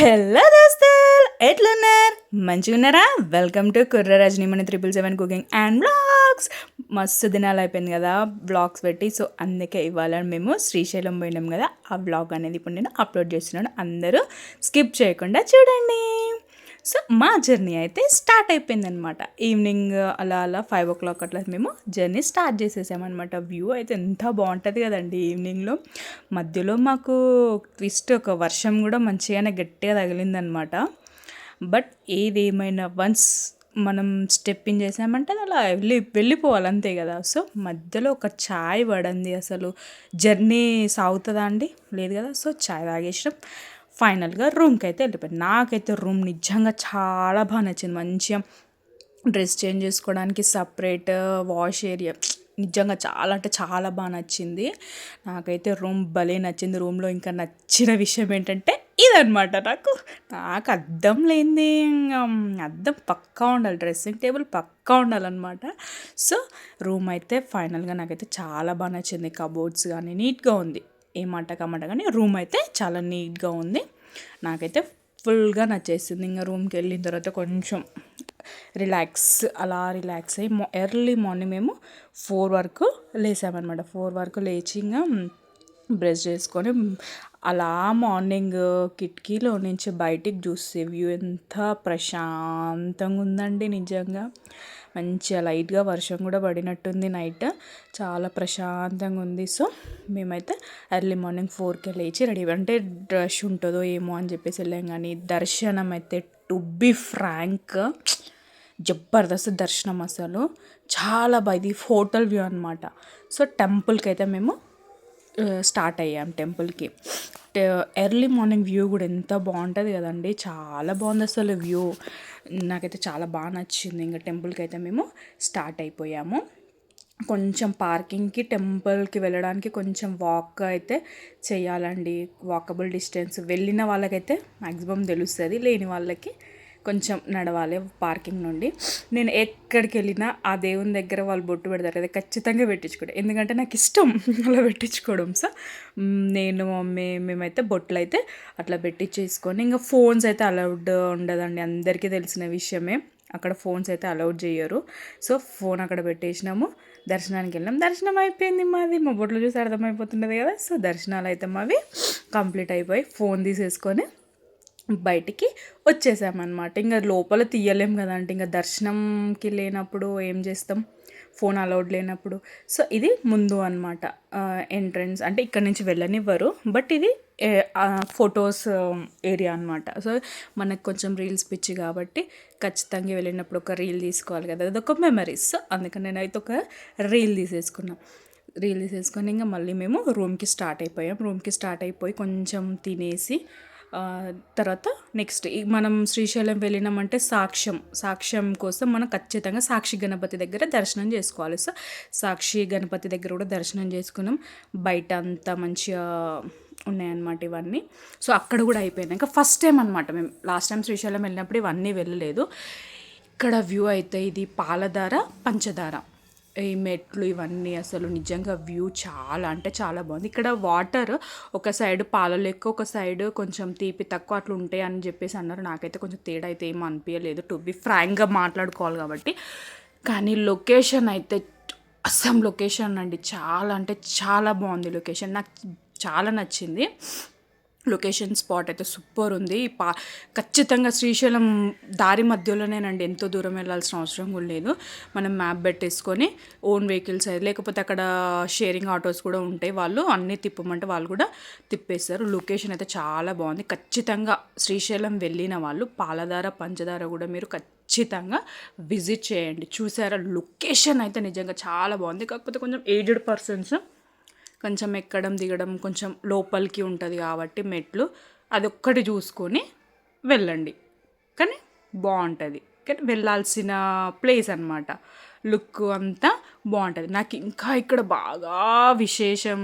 Hello దోస్తుల్ ఎట్లున్నారు మంచిగా ఉన్నారా? వెల్కమ్ టు కుర్ర రజనీ మన triple seven cooking and blogs మస్తు దినాలు అయిపోయింది కదా బ్లాగ్స్ పెట్టి. సో అందుకే ఇవాళ మేము శ్రీశైలం పోయినాం కదా ఆ బ్లాగ్ అనేది ఇప్పుడు నేను అప్లోడ్ చేస్తున్నాను. అందరూ స్కిప్ చేయకుండా చూడండి. సో మా జర్నీ అయితే స్టార్ట్ అయిపోయిందనమాట. ఈవినింగ్ అలా అలా ఫైవ్ ఓ క్లాక్ అట్లా మేము జర్నీ స్టార్ట్ చేసేసామన్నమాట వ్యూ అయితే ఎంత బాగుంటుంది కదండి ఈవినింగ్లో. మధ్యలో మాకు ట్విస్ట్ ఒక వర్షం కూడా మంచిగానే గట్టిగా తగిలిందనమాట. బట్ ఏదేమైనా వన్స్ మనం స్టెప్పింగ్ చేసామంటే అది అలా వెళ్ళి వెళ్ళిపోవాలి అంతే కదా. సో మధ్యలో ఒక ఛాయ్ పడింది అసలు. జర్నీ సాగుతుందా అండి? లేదు కదా. సో ఛాయ్ తాగేసినాం. ఫైనల్గా రూమ్కి అయితే వెళ్ళిపోయాను. నాకైతే రూమ్ నిజంగా చాలా బాగా నచ్చింది. మంచిగా డ్రెస్ చేంజ్ చేసుకోవడానికి సపరేట్ వాష్ ఏరియా నిజంగా చాలా అంటే చాలా బాగా నచ్చింది. నాకైతే రూమ్ భలే నచ్చింది. రూమ్లో ఇంకా నచ్చిన విషయం ఏంటంటే ఇదనమాట నాకు. నాకు అద్దం లేనిది అద్దం పక్కా ఉండాలి. డ్రెస్సింగ్ టేబుల్ పక్కా ఉండాలన్నమాట. సో రూమ్ అయితే ఫైనల్గా నాకైతే చాలా బాగా నచ్చింది. కబోర్డ్స్ కానీ నీట్గా ఉంది. ఏమాట కమాట కానీ రూమ్ అయితే చాలా నీట్గా ఉంది. నాకైతే ఫుల్గా నచ్చేసింది. ఇంకా రూమ్కి వెళ్ళిన తర్వాత కొంచెం రిలాక్స్ అలా రిలాక్స్ అయ్యి ఎర్లీ మార్నింగ్ మేము ఫోర్ వరకు లేసామన్నమాట. ఫోర్ వరకు లేచి ఇంకా బ్రష్ చేసుకొని అలా మార్నింగ్ కిటికీలో నుంచి బయటికి చూస్తే వ్యూ ఎంత ప్రశాంతంగా ఉందండి నిజంగా. మంచిగా లైట్గా వర్షం కూడా పడినట్టుంది నైట్. చాలా ప్రశాంతంగా ఉంది. సో మేమైతే ఎర్లీ మార్నింగ్ ఫోర్కి లేచి రెడీ అంటే రష్ ఉంటుందో ఏమో అని చెప్పేసి వెళ్ళాం. కానీ దర్శనం అయితే టు బి ఫ్రాంక్ జబర్దస్త్ దర్శనం అసలు. చాలా బాగా ఇది హోటల్ వ్యూ అనమాట సో టెంపుల్కి అయితే మేము స్టార్ట్ అయ్యాం టెంపుల్కి. ఎర్లీ మార్నింగ్ వ్యూ కూడా ఎంత బాగుంటుంది కదండి. చాలా బాగుంది అసలు వ్యూ. నాకైతే చాలా బాగా నచ్చింది. ఇంకా టెంపుల్కి అయితే మేము స్టార్ట్ అయిపోయాము. కొంచెం పార్కింగ్కి టెంపుల్కి వెళ్ళడానికి కొంచెం వాక్ అయితే చేయాలండి. వాకబుల్ డిస్టెన్స్ వెళ్ళిన వాళ్ళకైతే మ్యాక్సిమం తెలుస్తుంది. లేని వాళ్ళకి కొంచెం నడవాలి పార్కింగ్ నుండి. నేను ఎక్కడికి వెళ్ళినా ఆ దేవుని దగ్గర వాళ్ళు బొట్టు పెడతారు కదా ఖచ్చితంగా పెట్టించుకోవడం ఎందుకంటే నాకు ఇష్టం అలా పెట్టించుకోవడం. సో నేను మమ్మీ మేమైతే బొట్లు అయితే అట్లా పెట్టించేసుకొని ఇంకా ఫోన్స్ అయితే అలౌడ్ ఉండదండి అందరికీ తెలిసిన విషయమే. అక్కడ ఫోన్స్ అయితే అలౌడ్ చేయరు. సో ఫోన్ అక్కడ పెట్టేసినాము దర్శనానికి వెళ్ళాం దర్శనం అయిపోయింది మాది. మా బొట్లు చూసి అర్థమైపోతుండదు కదా. సో దర్శనాలు అయితే మావి కంప్లీట్ అయిపోయి ఫోన్ తీసేసుకొని బయటికి వచ్చేసామన్నమాట. ఇంకా లోపల తీయలేం కదంటే ఇంకా దర్శనంకి లేనప్పుడు ఏం చేస్తాం? ఫోన్ అలౌడ్ లేనప్పుడు. సో ఇది ముందు అనమాట ఎంట్రన్స్. అంటే ఇక్కడ నుంచి వెళ్ళనివ్వరు. బట్ ఇది ఫొటోస్ ఏరియా అనమాట సో మనకు కొంచెం రీల్స్ పిచ్చి కాబట్టి ఖచ్చితంగా వెళ్ళినప్పుడు ఒక రీల్ తీసుకోవాలి కదా. అదొక మెమరీస్ సో అందుకని నేనైతే ఒక రీల్ తీసేసుకున్నాం. రీల్ తీసేసుకొని ఇంకా మళ్ళీ మేము రూమ్కి స్టార్ట్ అయిపోయాం. రూమ్కి స్టార్ట్ అయిపోయి కొంచెం తినేసి తర్వాత నెక్స్ట్ మనం శ్రీశైలం వెళ్ళినామంటే సాక్ష్యం సాక్ష్యం కోసం మనం ఖచ్చితంగా సాక్షి గణపతి దగ్గర దర్శనం చేసుకోవాలి. సో సాక్షి గణపతి దగ్గర కూడా దర్శనం చేసుకున్నాం. బయట అంతా మంచిగా ఉన్నాయన్నమాట ఇవన్నీ. సో అక్కడ కూడా అయిపోయినాక ఫస్ట్ టైం అనమాట మేము. లాస్ట్ టైం శ్రీశైలం వెళ్ళినప్పుడు ఇవన్నీ వెళ్ళలేదు. ఇక్కడ వ్యూ అయితే ఇది పాలధార పంచదార ఈ మెట్లు ఇవన్నీ అసలు నిజంగా వ్యూ చాలా అంటే చాలా బాగుంది. ఇక్కడ వాటర్ ఒక సైడ్ పాల లెక్క ఒక సైడ్ కొంచెం తీపి తక్కువ అట్లా ఉంటాయి అని చెప్పేసి అన్నారు. నాకైతే కొంచెం తేడా అయితే ఏం అనిపించలేదు టు బి ఫ్రాంక్గా మాట్లాడుకోవాలి కాబట్టి. కానీ లొకేషన్ అయితే అస్సాం లొకేషన్ అండి. చాలా అంటే చాలా బాగుంది లొకేషన్. నాకు చాలా నచ్చింది. లొకేషన్ స్పాట్ అయితే సూపర్ ఉంది. పా ఖచ్చితంగా శ్రీశైలం దారి మధ్యలోనేనండి. ఎంతో దూరం వెళ్ళాల్సిన అవసరం కూడా లేదు. మనం మ్యాప్ పెట్టేసుకొని ఓన్ వెహికల్స్ అయితే లేకపోతే అక్కడ షేరింగ్ ఆటోస్ కూడా ఉంటాయి. వాళ్ళు అన్నీ తిప్పమంటే వాళ్ళు కూడా తిప్పేస్తారు. లొకేషన్ అయితే చాలా బాగుంది. ఖచ్చితంగా శ్రీశైలం వెళ్ళిన వాళ్ళు పాలధార పంచదార కూడా మీరు ఖచ్చితంగా విజిట్ చేయండి. చూసారా? లొకేషన్ అయితే నిజంగా చాలా బాగుంది. కాకపోతే కొంచెం ఏజ్డ్ పర్సన్స్ కొంచెం ఎక్కడం దిగడం కొంచెం లోపలికి ఉంటుంది కాబట్టి మెట్లు. అది ఒక్కటి చూసుకొని వెళ్ళండి. కానీ బాగుంటుంది. కానీ వెళ్ళాల్సిన ప్లేస్ అనమాట లుక్ అంతా బాగుంటుంది. నాకు ఇంకా ఇక్కడ బాగా విశేషం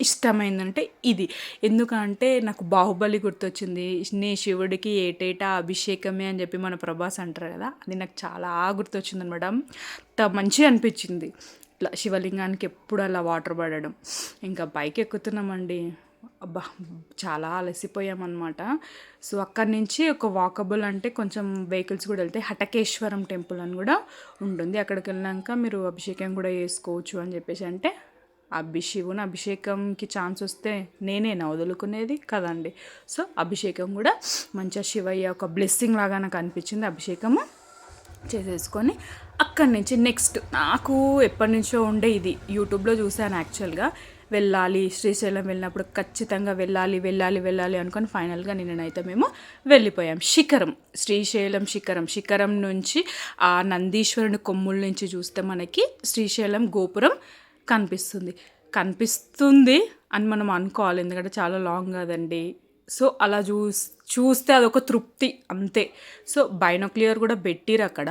ఇష్టమైందంటే ఇది. ఎందుకంటే నాకు బాహుబలి గుర్తొచ్చింది. నే శివుడికి ఏటేటా అభిషేకమే అని చెప్పి మన ప్రభాస్ అంటారు కదా అది నాకు చాలా గుర్తొచ్చింది అనమాట. అంత మంచిగా అనిపించింది. ఇట్లా శివలింగానికి ఎప్పుడు అలా వాటర్ పడడం. ఇంకా పైకి ఎక్కుతున్నామండి. అబ్బా చాలా అలసిపోయామన్నమాట. సో అక్కడి నుంచి ఒక వాకబుల్ అంటే కొంచెం వెహికల్స్ కూడా వెళ్తాయి హటకేశ్వరం టెంపుల్ అని కూడా ఉంటుంది. అక్కడికి వెళ్ళాక మీరు అభిషేకం కూడా చేసుకోవచ్చు అని చెప్పేసి అంటే అభి శివుని అభిషేకంకి ఛాన్స్ వస్తే నేనేనా వదులుకునేది కదండి. సో అభిషేకం కూడా మంచిగా శివయ్య ఒక బ్లెస్సింగ్ లాగా నాకు అనిపించింది అభిషేకము. చేసేసుకొని అక్కడి నుంచి నెక్స్ట్ నాకు ఎప్పటి నుంచో ఉండే ఇది. యూట్యూబ్లో చూశాను యాక్చువల్గా వెళ్ళాలి శ్రీశైలం వెళ్ళినప్పుడు ఖచ్చితంగా వెళ్ళాలి వెళ్ళాలి వెళ్ళాలి అనుకొని ఫైనల్గా నిన్ననైతే మేము వెళ్ళిపోయాం. శిఖరం శ్రీశైలం శిఖరం. శిఖరం నుంచి ఆ నందీశ్వరుని కొమ్ముల నుంచి చూస్తే మనకి శ్రీశైలం గోపురం కనిపిస్తుంది. కనిపిస్తుంది అని మనం అనుకోవాలి. ఎందుకంటే చాలా లాంగ్ కదండి. సో అలా చూస్ చూస్తే అదొక తృప్తి అంతే. సో బైనోక్లియర్ కూడా పెట్టిరు అక్కడ.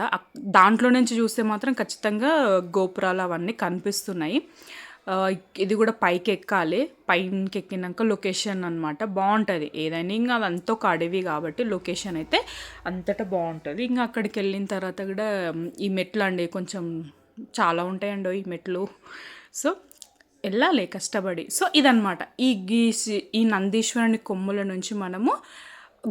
దాంట్లో నుంచి చూస్తే మాత్రం ఖచ్చితంగా గోపురాలు అవన్నీ కనిపిస్తున్నాయి. ఇది కూడా పైకి ఎక్కాలి పైకి ఎక్కినాక లొకేషన్ అనమాట బాగుంటుంది ఏదైనా ఇంకా అదంతా ఒక అడవి కాబట్టి లొకేషన్ అయితే అంతటా బాగుంటుంది ఇంకా అక్కడికి వెళ్ళిన తర్వాత కూడా ఈ మెట్లు అండి కొంచెం చాలా ఉంటాయండి ఈ మెట్లు. సో వెళ్ళాలి కష్టపడి. సో ఇదనమాట ఈ గీసి ఈ నందీశ్వరుని కొమ్ముల నుంచి మనము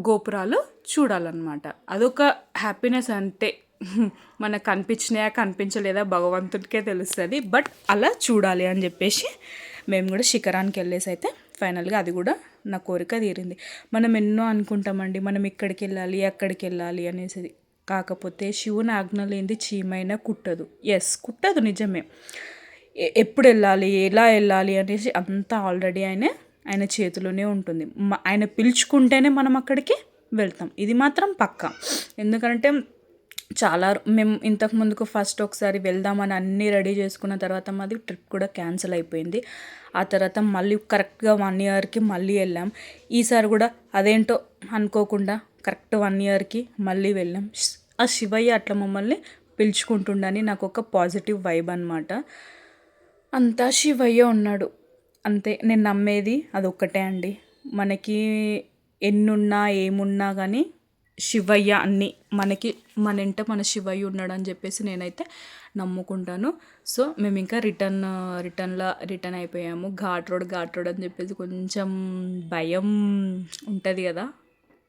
గోపురాలు చూడాలన్నమాట. అదొక హ్యాపీనెస్ అంతే మనకు కనిపించినాయా కనిపించలేదా భగవంతుడికే తెలుస్తుంది. బట్ అలా చూడాలి అని చెప్పేసి మేము కూడా శిఖరానికి వెళ్ళేసి అయితే ఫైనల్గా అది కూడా నా కోరిక తీరింది. మనం ఎన్నో అనుకుంటామండి. మనం ఇక్కడికి వెళ్ళాలి అక్కడికి వెళ్ళాలి అనేసి. కాకపోతే శివుని ఆజ్ఞ లేనిది చీమైనా కుట్టదు. ఎస్ కుట్టదు నిజమే. ఎప్పుడు వెళ్ళాలి ఎలా వెళ్ళాలి అనేసి అంతా ఆల్రెడీ ఆయన ఆయన చేతిలోనే ఉంటుంది. ఆయన పిలుచుకుంటేనే మనం అక్కడికి వెళ్తాం. ఇది మాత్రం పక్కా. ఎందుకంటే చాలా మేము ఇంతకు ముందుకు ఫస్ట్ ఒకసారి వెళ్దామని అన్నీ రెడీ చేసుకున్న తర్వాత మాది ట్రిప్ కూడా క్యాన్సిల్ అయిపోయింది. ఆ తర్వాత మళ్ళీ కరెక్ట్గా వన్ ఇయర్కి మళ్ళీ వెళ్ళాం. ఈసారి కూడా అదేంటో అనుకోకుండా కరెక్ట్ వన్ ఇయర్కి మళ్ళీ వెళ్ళాం. ఆ శివయ్య అట్లా మమ్మల్ని పిలుచుకుంటుండని నాకు ఒక పాజిటివ్ వైబ్ అనమాట అంతా శివయ్య ఉన్నాడు. అంతే నేను నమ్మేది అదొక్కటే అండి. మనకి ఎన్నున్నా ఏమున్నా కానీ శివయ్య అన్నీ మనకి మన ఇంట మన శివయ్య ఉన్నాడు అని చెప్పేసి నేనైతే నమ్ముకుంటాను. సో మేము ఇంకా రిటర్న్ రిటర్న్లో రిటర్న్ అయిపోయాము. ఘాట్ రోడ్ ఘాట్ రోడ్ అని చెప్పేసి కొంచెం భయం ఉంటుంది కదా.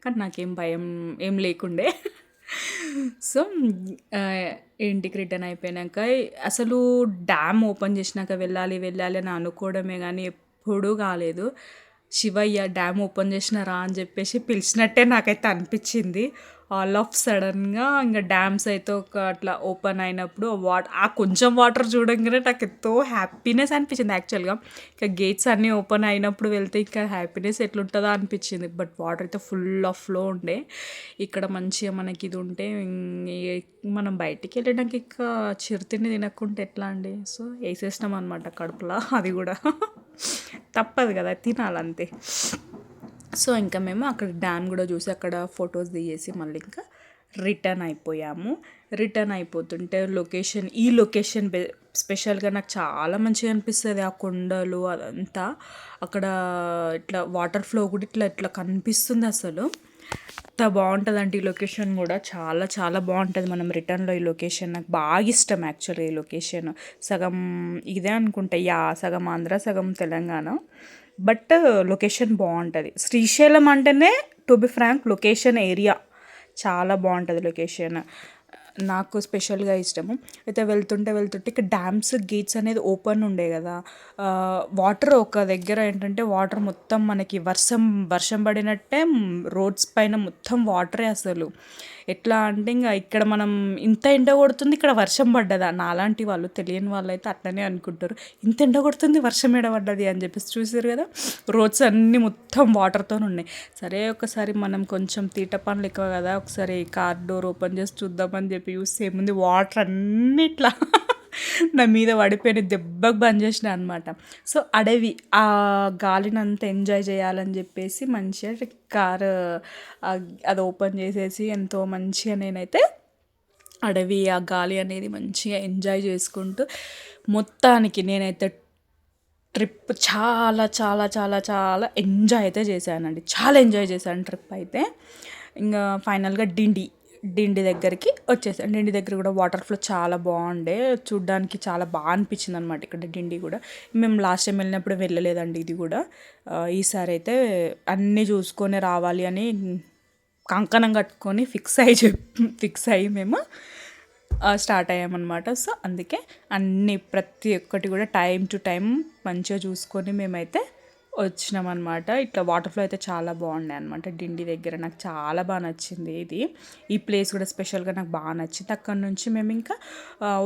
కానీ నాకేం భయం ఏం లేకుండే. సో ఇంటికి రిటర్న్ అయిపోయాక అసలు డ్యామ్ ఓపెన్ చేసినాక వెళ్ళాలి వెళ్ళాలి అని అనుకోవడమే కానీ ఎప్పుడూ కాలేదు. శివయ్య డ్యామ్ ఓపెన్ చేసినారా అని చెప్పేసి పిలిచినట్టే నాకైతే అనిపించింది. ఆల్ ఆఫ్ సడన్గా ఇంకా డ్యామ్స్ అయితే ఒక అట్లా ఓపెన్ అయినప్పుడు వాటర్ ఆ కొంచెం వాటర్ చూడంగానే నాకు ఎంతో హ్యాపీనెస్ అనిపించింది యాక్చువల్గా ఇంకా గేట్స్ అన్నీ ఓపెన్ అయినప్పుడు వెళ్తే ఇంకా హ్యాపీనెస్ ఎట్లుంటుందో అనిపించింది. బట్ వాటర్ అయితే ఫుల్ ఆఫ్ ఫ్లో ఉండే. ఇక్కడ మంచిగా మనకి ఇది ఉంటే మనం బయటికి వెళ్ళడానికి ఇంకా చిరుతిని తినకుంటే ఎట్లా అండి? సో వేసేసినాం అనమాట కడుపులో అది కూడా. తప్పదు కదా తినాలంతే. సో ఇంకా మేము అక్కడ డ్యామ్ కూడా చూసి అక్కడ ఫొటోస్ దిగేసి మళ్ళీ ఇంకా రిటర్న్ అయిపోయాము. రిటర్న్ అయిపోతుంటే లొకేషన్ ఈ లొకేషన్ బె స్పెషల్గా నాకు చాలా మంచిగా అనిపిస్తుంది ఆ కొండలు అదంతా. అక్కడ ఇట్లా వాటర్ ఫ్లో కూడా ఇట్లా ఇట్లా కనిపిస్తుంది అసలు. ఎంత బాగుంటుందంటే ఈ లొకేషన్ కూడా. చాలా చాలా బాగుంటుంది మనం రిటర్న్లో ఈ లొకేషన్ నాకు బాగా ఇష్టం యాక్చువల్గా ఈ లొకేషన్. సగం ఇదే అనుకుంటా. యా సగం ఆంధ్ర సగం తెలంగాణ. బట్ లొకేషన్ బాగుంటుంది శ్రీశైలం అంటేనే to be frank location area. చాలా బాగుంటుంది లొకేషన్. నాకు స్పెషల్గా ఇష్టము. అయితే వెళ్తుంటే వెళ్తుంటే ఇక డ్యామ్స్ గేట్స్ అనేది ఓపెన్ ఉండే కదా. వాటర్ ఒక దగ్గర ఏంటంటే వాటర్ మొత్తం మనకి వర్షం వర్షం పడినట్టే రోడ్స్ పైన మొత్తం వాటరే అసలు. ఎట్లా అంటే ఇంకా ఇక్కడ మనం ఇంత ఎండ కొడుతుంది ఇక్కడ వర్షం పడ్డదా? నాలాంటి వాళ్ళు తెలియని వాళ్ళు అయితే అట్లనే అనుకుంటారు. ఇంత ఎండ కొడుతుంది వర్షం ఎడ పడ్డది అని చెప్పేసి చూసారు కదా? రోడ్స్ అన్నీ మొత్తం వాటర్తో ఉన్నాయి. సరే ఒకసారి మనం కొంచెం తీట పనులు ఎక్కువ కదా? ఒకసారి కార్ డోర్ ఓపెన్ చేసి చూద్దామని చెప్పి చూస్తే ఏముంది? వాటర్ అన్నిట్లా నా మీద పడిపోయిన దెబ్బకు బంద్ చేసిన అనమాట సో అడవి ఆ గాలిని అంతా ఎంజాయ్ చేయాలని చెప్పేసి మంచిగా కారు అది ఓపెన్ చేసేసి ఎంతో మంచిగా నేనైతే అడవి ఆ గాలి అనేది మంచిగా ఎంజాయ్ చేసుకుంటూ మొత్తానికి నేనైతే ట్రిప్ చాలా చాలా చాలా చాలా ఎంజాయ్ అయితే చేశానండి. చాలా ఎంజాయ్ చేశాను ట్రిప్ అయితే. ఇంకా ఫైనల్గా డిండి. డిండి దగ్గరికి వచ్చేసాం డిండి దగ్గర కూడా వాటర్ ఫ్లో చాలా బాగుండే. చూడ్డానికి చాలా బాగా అనిపించింది అనమాట ఇక్కడ డిండి కూడా. మేము లాస్ట్ టైం వెళ్ళినప్పుడు వెళ్ళలేదండి ఇది కూడా. ఈసారి అయితే అన్నీ చూసుకొని రావాలి అని కంకణం కట్టుకొని ఫిక్స్ అయ్యి చెప్ ఫిక్స్ అయ్యి మేము స్టార్ట్ అయ్యామన్నమాట. సో అందుకే అన్ని ప్రతి ఒక్కటి కూడా టైం టు టైం మంచిగా చూసుకొని మేమైతే వచ్చినామన్నమాట. ఇట్లా వాటర్ఫ్లో అయితే చాలా బాగుండే అనమాట డిండి దగ్గర నాకు చాలా బాగా నచ్చింది ఇది. ఈ ప్లేస్ కూడా స్పెషల్గా నాకు బాగా నచ్చింది. అక్కడ నుంచి మేము ఇంకా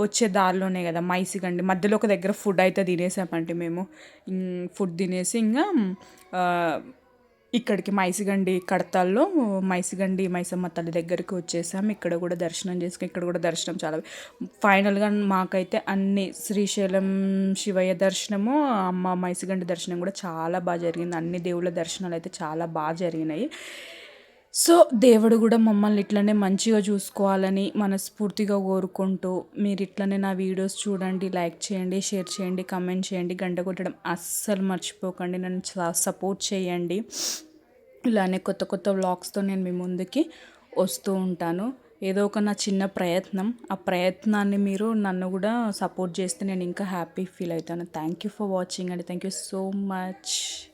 వచ్చే దారిలోనే కదా మైసిగండి. మధ్యలో ఒక దగ్గర ఫుడ్ అయితే తినేసామంటే మేము. ఫుడ్ తినేసి ఇంకా ఇక్కడికి మైసిగండి కడతాల్లో మైసిగండి మైసమ్మ తల్లి దగ్గరికి వచ్చేసాం. ఇక్కడ కూడా దర్శనం చేసుకుని ఇక్కడ కూడా దర్శనం చాలా ఫైనల్గా మాకైతే అన్ని శ్రీశైలం శివయ్య దర్శనము అమ్మ మైసిగండి దర్శనం కూడా చాలా బాగా జరిగింది. అన్ని దేవుళ్ళ దర్శనాలు అయితే చాలా బాగా జరిగినాయి. సో దేవుడు కూడా మమ్మల్ని ఇట్లనే మంచిగా చూసుకోవాలని మనస్ఫూర్తిగా కోరుకుంటూ మీరు ఇట్లనే నా వీడియోస్ చూడండి లైక్ చేయండి షేర్ చేయండి కమెంట్ చేయండి గంట కొట్టడం అస్సలు మర్చిపోకండి. నన్ను సపోర్ట్ చేయండి. ఇలానే కొత్త కొత్త వ్లాగ్స్తో నేను మీ ముందుకి వస్తూ ఉంటాను. ఏదో ఒక నా చిన్న ప్రయత్నం. ఆ ప్రయత్నాన్ని మీరు నన్ను కూడా సపోర్ట్ చేస్తే నేను ఇంకా హ్యాపీ ఫీల్ అవుతాను. థ్యాంక్ యూ ఫర్ వాచింగ్ అండి థ్యాంక్ యూ సో మచ్.